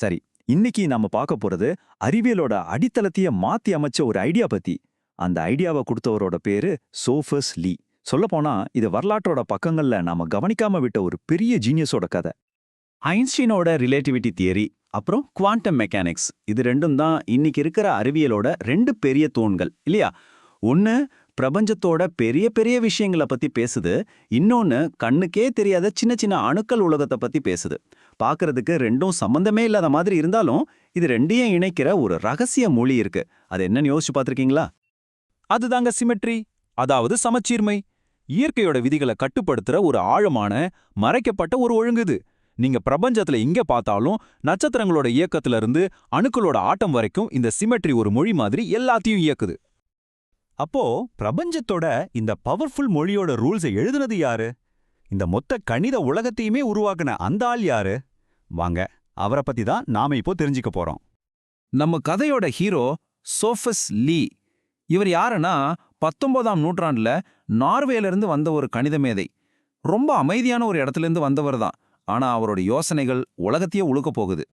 சரி இன்னைக்கு நாம பார்க்க போறது அறிவியலோட அடித்தளத்தையே மாத்தி அமைச்ச ஒரு ஐடியா பத்தி. அந்த ஐடியாவை கொடுத்தவரோட பேரு சோஃபஸ் லீ. சொல்லப்போனா இது வரலாற்றோட பக்கங்கள்ல நாம கவனிக்காம விட்ட ஒரு பெரிய ஜீனியஸோட கதை. ஐன்ஸ்டீனோட ரிலேட்டிவிட்டி தியரி அப்புறம் குவாண்டம் மெக்கானிக்ஸ் இது ரெண்டும் தான் இன்னைக்கு இருக்கிற அறிவியலோட ரெண்டு பெரிய தூண்கள் இல்லையா? ஒன்னு பிரபஞ்சத்தோட பெரிய பெரிய விஷயங்களை பத்தி பேசுது. இன்னொன்னு கண்ணுக்கே தெரியாத சின்ன சின்ன அணுக்கள் உலகத்தை பத்தி பேசுது. பாக்குறதுக்கு ரெண்டும் சம்பந்தமே இல்லாத மாதிரி இருந்தாலும் இது ரெண்டையும் இணைக்கிற ஒரு ரகசிய மொழி இருக்கு. அது என்னன்னு யோசிச்சு பார்த்திருக்கீங்களா? அதுதாங்க சிமெட்ரி. அதாவது சமச்சீர்மை. இயற்கையோட விதிகளை கட்டுப்படுத்துற ஒரு ஆழமான மறைக்கப்பட்ட ஒரு ஒழுங்குது நீங்க பிரபஞ்சத்துல இங்க பார்த்தாலும் நட்சத்திரங்களோட இயக்கத்துல இருந்து அணுக்களோட ஆட்டம் வரைக்கும் இந்த சிமெட்ரி ஒரு மொழி மாதிரி எல்லாத்தையும் இயக்குது. அப்போ பிரபஞ்சத்தோட இந்த பவர்ஃபுல் மொழியோட ரூல்ஸை எழுதுனது யாரு? இந்த மொத்த கணித உலகத்தையுமே உருவாக்குன அந்த ஆள் யாரு? வாங்க அவரை பத்தி தான் நாம இப்போ தெரிஞ்சுக்க போறோம். நம்ம கதையோட ஹீரோ சோஃபஸ் லீ. இவர் யாருன்னா பத்தொன்பதாம் நூற்றாண்டுல நார்வேல இருந்து வந்த ஒரு கணித மேதை. ரொம்ப அமைதியான ஒரு இடத்துல இருந்து வந்தவர் தான். ஆனா அவரோட யோசனைகள் உலகத்தையே உழுக்க போகுது.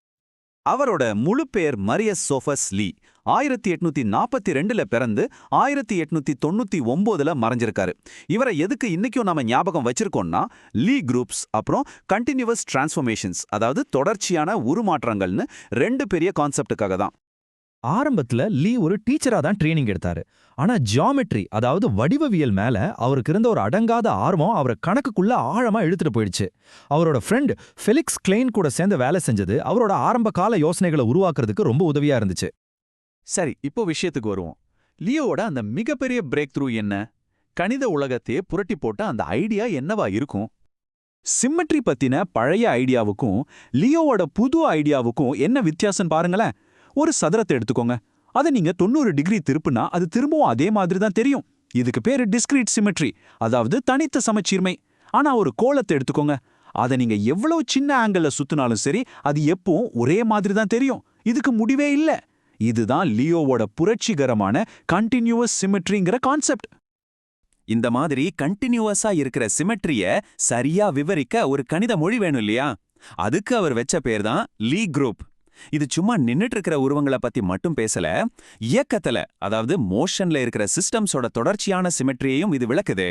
அவரோட முழு பெயர் மரியஸ் சோஃபஸ் லீ. ஆயிரத்தி எட்நூத்தி நாற்பத்தி ரெண்டுல பிறந்து ஆயிரத்தி எட்நூத்தி தொண்ணூத்தி ஒன்பதுல மறைஞ்சிருக்காரு. இவரை எதுக்கு இன்னைக்கும் நாம ஞாபகம் வச்சிருக்கோம்னா லீ குரூப்ஸ் அப்புறம் கண்டினியூவஸ் டிரான்ஸ்ஃபர்மேஷன்ஸ் அதாவது தொடர்ச்சியான உருமாற்றங்கள்னு ரெண்டு பெரிய கான்செப்டுக்காக தான். ஆரம்பத்துல லீ ஒரு டீச்சரா தான் ட்ரைனிங் எடுத்தாரு. ஆனா ஜியாமெட்ரி அதாவது வடிவவியல் மேல அவருக்கு இருந்த ஒரு அடங்காத ஆர்வம் அவரை கணக்குக்குள்ள ஆழமா இழுத்துட்டு போயிடுச்சு. அவரோட ஃப்ரெண்ட் ஃபெலிக்ஸ் கிளைன் கூட சேர்ந்து வேலை செஞ்சது அவரோட ஆரம்ப கால யோசனைகளை உருவாக்குறதுக்கு ரொம்ப உதவியா இருந்துச்சு. சரி இப்போ விஷயத்துக்கு வருவோம். லியோவோட அந்த மிகப்பெரிய பிரேக் த்ரூ என்ன? கணித உலகத்தையே புரட்டி போட்ட அந்த ஐடியா என்னவா இருக்கும்? சிம்மெட்ரி பத்தின பழைய ஐடியாவுக்கும் லியோவோட புது ஐடியாவுக்கும் என்ன வித்தியாசம் பாருங்களேன். ஒரு சதுரத்தை எடுத்துக்கோங்க. அதை நீங்க தொண்ணூறு டிகிரி திருப்புனா அது திரும்பவும் அதே மாதிரி தான் தெரியும். இதுக்கு பேரு டிஸ்கிரீட் சிமெட்ரி அதாவது தனித்த சமச்சீர்மை. ஆனா ஒரு கோலத்தை எடுத்துக்கோங்க. அதை நீங்க எவ்வளவு சின்ன ஆங்கிள் சுத்தினாலும் சரி அது எப்பவும் ஒரே மாதிரி தான் தெரியும். இதுக்கு முடிவே இல்ல. இதுதான் லியோவோட புரட்சிகரமான கண்டினியூவஸ் சிமெட்ரிங்கிற கான்செப்ட் இந்த மாதிரி கண்டினியூவஸா இருக்கிற சிமெட்ரிய சரியா விவரிக்க ஒரு கணித மொழி வேணும் இல்லையா? அதுக்கு அவர் வெச்ச பேர் தான் லீ குரூப் இது சும்மா நின்னுட்டு இருக்கிற உருவங்களை பத்தி மட்டும் பேசல இயக்கத்துல அதாவது மோஷன்ல இருக்கிற சிஸ்டம்ஸோட தொடர்ச்சியான சிமெட்ரியையும் இது விளக்குது.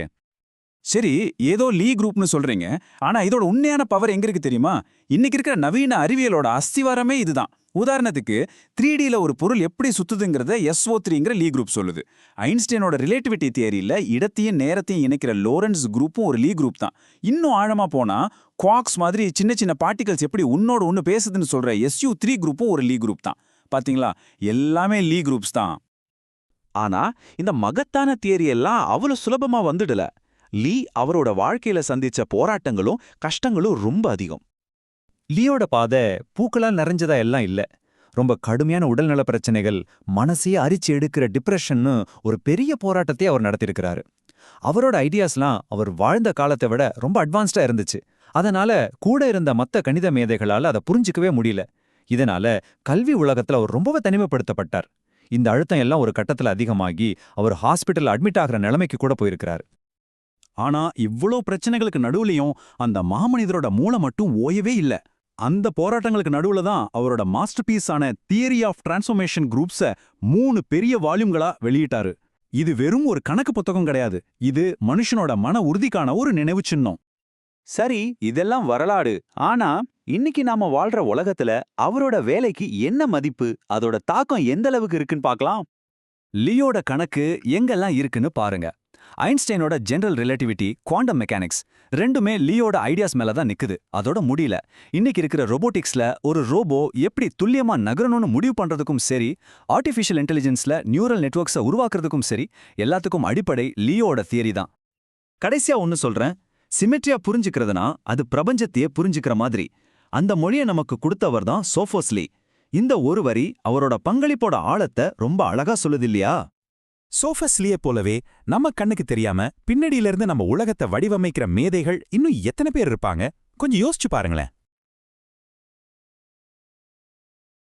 சரி ஏதோ லீ குரூப்னு சொல்றீங்க. ஆனா இதோட உண்மையான பவர் எங்க இருக்கு தெரியுமா? இன்னைக்கு இருக்கிற நவீன அறிவியலோட அஸ்திவாரமே இதுதான். உதாரணத்துக்கு த்ரீ டியில் ஒரு பொருள் எப்படி சுத்துதுங்கிறத எஸ்ஓ த்ரீங்கிற லீ குரூப் சொல்லுது. ஐன்ஸ்டைனோட ரிலேட்டிவிட்டி தியரியில இடத்தையும் நேரத்தையும் இணைக்கிற லோரன்ஸ் குரூப்பும் ஒரு லீ குரூப் தான். இன்னும் ஆழமா போனா குவாக்ஸ் மாதிரி சின்ன சின்ன பார்ட்டிகல்ஸ் எப்படி உன்னோட ஒன்று பேசுதுன்னு சொல்ற எஸ்யூ த்ரீ குரூப்பும் ஒரு லீ குரூப் தான். பாத்தீங்களா? எல்லாமே லீ குரூப்ஸ் தான். ஆனா இந்த மகத்தான தியரி எல்லாம் சுலபமாக சுலபமா வந்துடல. லீ அவரோட வாழ்க்கையில சந்திச்ச போராட்டங்களும் கஷ்டங்களும் ரொம்ப அதிகம். லியோட பாதை பூக்களால் நிறைஞ்சதா எல்லாம் இல்ல. ரொம்ப கடுமையான உடல்நல பிரச்சனைகள் மனசையே அரிச்சு எடுக்கிற டிப்ரெஷன்னு ஒரு பெரிய போராட்டத்தை அவர் நடத்தியிருக்கிறாரு. அவரோட ஐடியாஸ்லாம் அவர் வாழ்ந்த காலத்தை விட ரொம்ப அட்வான்ஸ்டா இருந்துச்சு. அதனால கூட இருந்த மத்த கணித மேதைகளால அதை புரிஞ்சிக்கவே முடியல. இதனால கல்வி உலகத்துல அவர் ரொம்பவே தனிமைப்படுத்தப்பட்டார். இந்த அழுத்தம் எல்லாம் ஒரு கட்டத்துல அதிகமாகி அவர் ஹாஸ்பிட்டல் அட்மிட் ஆகிற நிலைமைக்கு கூட போயிருக்கிறார். ஆனா இவ்ளோ பிரச்சனைகளுக்கு நடுவுலயும் அந்த மாமனிதரோட மூளை மட்டும் ஓயவே இல்ல. அந்த போராட்டங்களுக்கு நடுவுல தான் அவரோட மாஸ்டர் பீஸான தியரி ஆஃப் டிரான்ஸ்ஃபர்மேஷன் குரூப்ஸ மூணு பெரிய வால்யூம்களா வெளியிட்டாரு. இது வெறும் ஒரு கணக்கு புத்தகம் கிடையாது. இது மனுஷனோட மன உறுதிக்கான ஒரு நினைவு சின்னம். சரி இதெல்லாம் வரலாறு. ஆனா இன்னைக்கு நாம வாழ்ற உலகத்துல அவரோட வேலைக்கு என்ன மதிப்பு? அதோட தாக்கம் எந்த அளவுக்கு இருக்குன்னு பார்க்கலாம். லியோட கணக்கு எங்கெல்லாம் இருக்குன்னு பாருங்க. ஐன்ஸ்டைனோட ஜெனரல் ரிலேட்டிவிட்டி குவாண்டம் மெக்கானிக்ஸ் ரெண்டுமே லியோட ஐடியாஸ் மேல தான் நிக்குது. அதோட முடியல. இன்னைக்கு இருக்கிற ரோபோட்டிக்ஸ்ல ஒரு ரோபோ எப்படி துல்லியமா நகரணும்னு முடிவு பண்றதுக்கும் சரி ஆர்டிஃபிஷியல் இன்டெலிஜென்ஸ்ல நியூரல் நெட்வொர்க்ஸை உருவாக்குறதுக்கும் சரி எல்லாத்துக்கும் அடிப்படை லியோட தியரி தான். கடைசியா ஒன்னு சொல்றேன். சிமெட்ரியா புரிஞ்சுக்கிறதுனா அது பிரபஞ்சத்தையே புரிஞ்சுக்கிற மாதிரி. அந்த மொழியை நமக்கு கொடுத்தவர் தான் சோஃபோஸ்லி இந்த ஒரு வரி அவரோட பங்களிப்போட ஆழத்தை ரொம்ப அழகா சொல்லுது இல்லையா? சோஃபஸ்லியே போலவே நம்ம கண்ணுக்கு தெரியாம பின்னடியிலிருந்து நம்ம உலகத்தை வடிவமைக்கிற மேதைகள் இன்னும் எத்தனை பேர் இருப்பாங்க? கொஞ்சம் யோசிச்சு பாருங்களேன்.